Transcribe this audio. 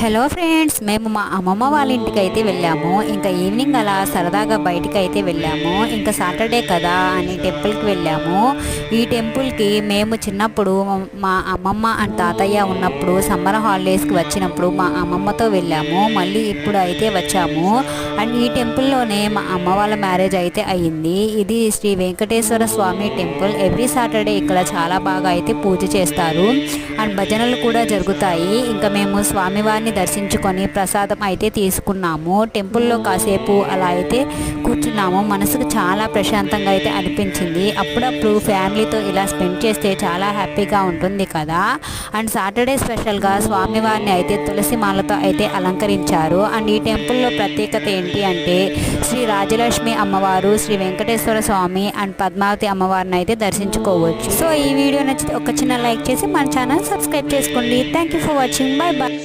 Hello friends మేము మా అమ్మమ్మ వాళ్ళ ఇంటికి అయితే వెళ్ళాము. ఇంకా ఈవినింగ్ అలా సరదాగా బయటికి అయితే వెళ్ళాము. ఇంకా సాటర్డే కదా అని టెంపుల్కి వెళ్ళాము. ఈ టెంపుల్కి మేము చిన్నప్పుడు మా అమ్మమ్మ అండ్ తాతయ్య ఉన్నప్పుడు సమ్మర్ హాలిడేస్కి వచ్చినప్పుడు మా అమ్మమ్మతో వెళ్ళాము. మళ్ళీ ఇప్పుడు అయితే వచ్చాము. అండ్ ఈ టెంపుల్లోనే మా అమ్మ వాళ్ళ మ్యారేజ్ అయితే అయ్యింది. ఇది Sri Venkateswara Swamy temple every Saturday ఇక్కడ చాలా బాగా అయితే పూజ చేస్తారు. అండ్ భజనలు కూడా జరుగుతాయి. ఇంకా మేము స్వామివారిని దర్శించుకొని ప్రసాదం అయితే తీసుకున్నాము. టెంపుల్లో కాసేపు అలా అయితే కూర్చున్నాము. మనసుకు చాలా ప్రశాంతంగా అయితే అనిపించింది. అప్పుడప్పుడు ఫ్యామిలీతో ఇలా స్పెండ్ చేస్తే చాలా హ్యాపీగా ఉంటుంది కదా. అండ్ సాటర్డే స్పెషల్గా స్వామివారిని అయితే తులసి మాలతో అయితే అలంకరించారు. అండ్ ఈ టెంపుల్లో ప్రత్యేకత ఏంటి అంటే శ్రీ రాజలక్ష్మి అమ్మవారు శ్రీ వెంకటేశ్వర స్వామి అండ్ పద్మావతి అమ్మవారిని అయితే దర్శించుకోవచ్చు. సో ఈ వీడియో నచ్చితే ఒక చిన్న లైక్ చేసి మన ఛానల్ సబ్స్క్రైబ్ చేసుకోండి. Thank you for watching bye bye